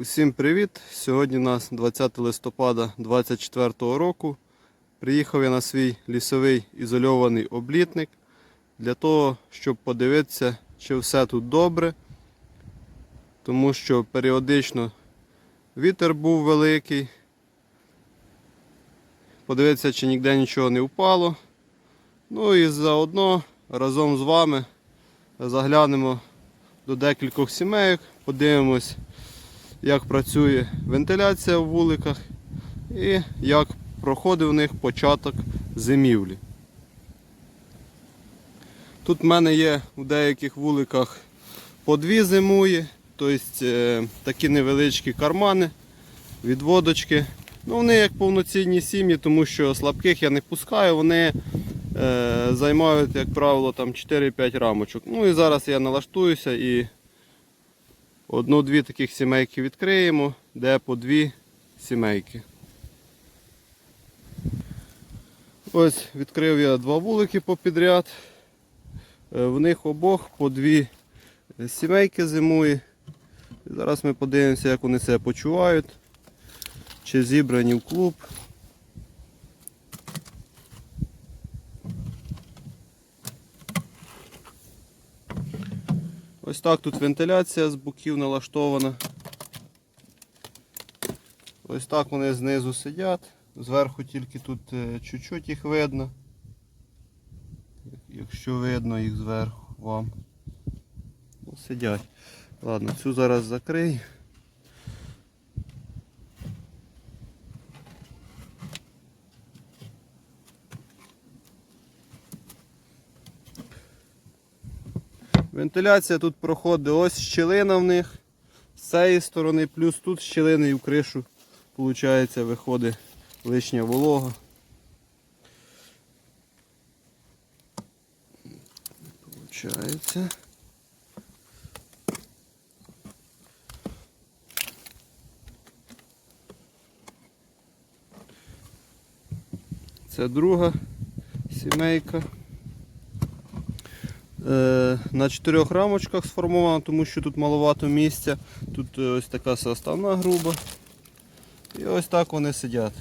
Усім привіт! Сьогодні у нас 20 листопада 2024 року. Приїхав я на свій лісовий ізольований облітник для того, щоб подивитися, чи все тут добре. Тому що періодично вітер був великий. Подивитися, чи ніде нічого не впало. Ну і заодно разом з вами заглянемо до декількох сімейок, подивимось як працює вентиляція в вуликах і як проходив у них початок зимівлі. Тут в мене є у деяких вуликах по дві зимуї, тобто е, такі невеличкі кармани, відводочки. Ну, Вони як повноцінні сім'ї, тому що слабких я не пускаю, вони е, займають, як правило, там 4-5 рамочок. Ну і зараз я налаштуюся і Одну-дві таких сімейки відкриємо, де по дві сімейки. Ось відкрив я два вулики попідряд. Е, В них обох по дві сімейки зимує. Зараз ми подивимося, як вони себе почувають, чи зібрані в клуб. Ось так тут вентиляція з боків налаштована. Ось так вони знизу сидять. Зверху тільки тут е, чуть-чуть їх видно. Якщо видно їх зверху вам. Сидять. Ладно, цю зараз закрию. Вентиляція тут проходить ось щілина в них з цієї сторони, плюс тут щілини і в кришу виходить, виходить лишня волога. Получається. Це друга сімейка. Е, на чотирьох рамочках сформовано, тому що тут маловато місця. Тут е, ось така составна груба. І ось так вони сидять.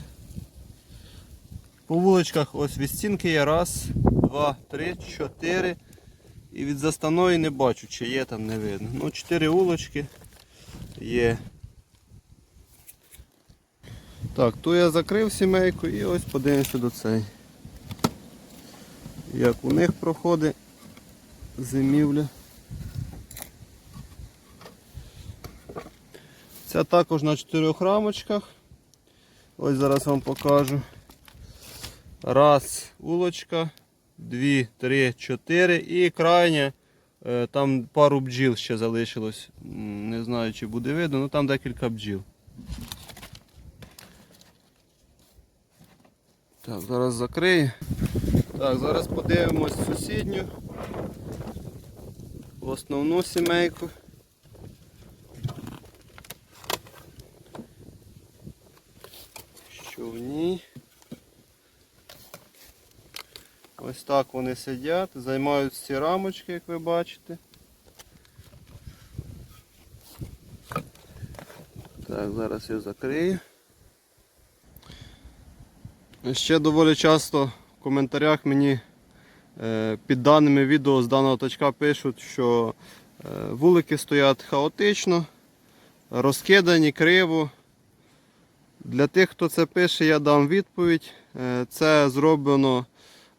По вуличках ось від стінки є раз, два, три, чотири. І від заставної не бачу, чи є там не видно. Ну, чотири вулочки є. Так, ту я закрив сімейку і ось подивимося до цієї. Як у них проходить зимівля. Ця також на чотирьох рамочках. Ось зараз вам покажу. Раз улочка, дві, три, чотири і крайня. е, Там пару бджіл ще залишилось. Не знаю чи буде видно, але там декілька бджіл. Так, зараз закрию. Так, зараз подивимось сусідню в основну сімейку. Що в ній? Ось так вони сидять, займають ці рамочки, як ви бачите. Так, зараз я закрию. Ще доволі часто в коментарях мені Під даними відео з даного точка пишуть, що е, вулики стоять хаотично, розкидані криво. Для тих, хто це пише, я дам відповідь. Е, Це зроблено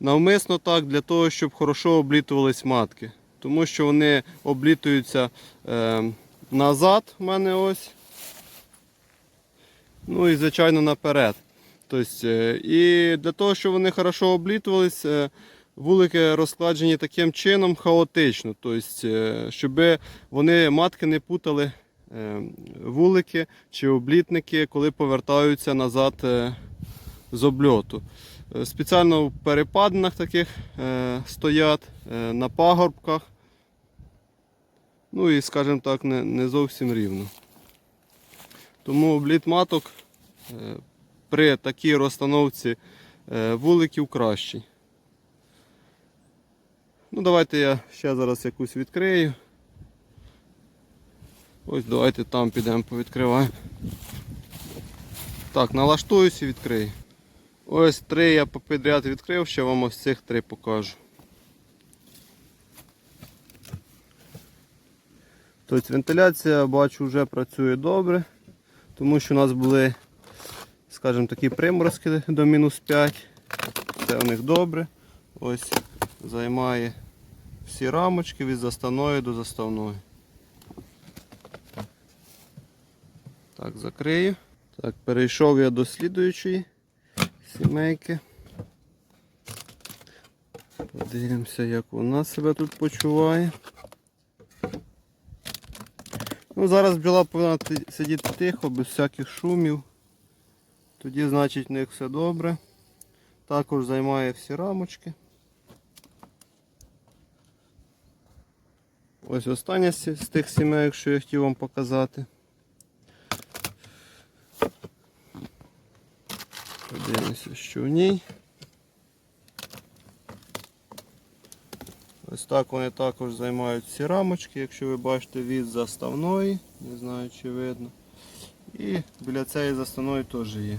навмисно так, для того, щоб хорошо облітувались матки. Тому що вони облітуються е, назад в мене ось. Ну і звичайно наперед. Тобто, е, і для того, щоб вони хорошо облітувались, е, вулики розкладені таким чином хаотично, тобто, е, щоб вони матки не путали е, вулики чи облітники, коли повертаються назад е, з обльоту. Спеціально в перепадинах таких стоять, на пагорбках. Ну і, скажімо так, не, зовсім рівно. Тому обліт маток при такій розстановці вуликів кращий. Ну, давайте я ще зараз якусь відкрию. Ось давайте там підемо повідкриваємо. Так, налаштуюсь і відкрию. Ось три я попідряд відкрив, ще вам ось цих три покажу. Тобто вентиляція, бачу, вже працює добре, тому що у нас були, скажімо, такі приморозки до мінус 5. Це у них добре. Ось займає всі рамочки від заставної до заставної. Так, закрию. Так, перейшов я до слідуючої сімейки. Подивимося, як вона себе тут почуває. Ну, зараз бджола повинна сидіти тихо, без всяких шумів. Тоді, значить, в них все добре. Також займає всі рамочки. Ось остання з тих сімей, що я хотів вам показати. Подивимося, що в ній. Ось так вони також займають ці рамочки, якщо ви бачите від заставної, не знаю чи видно. І біля цієї заставної теж є.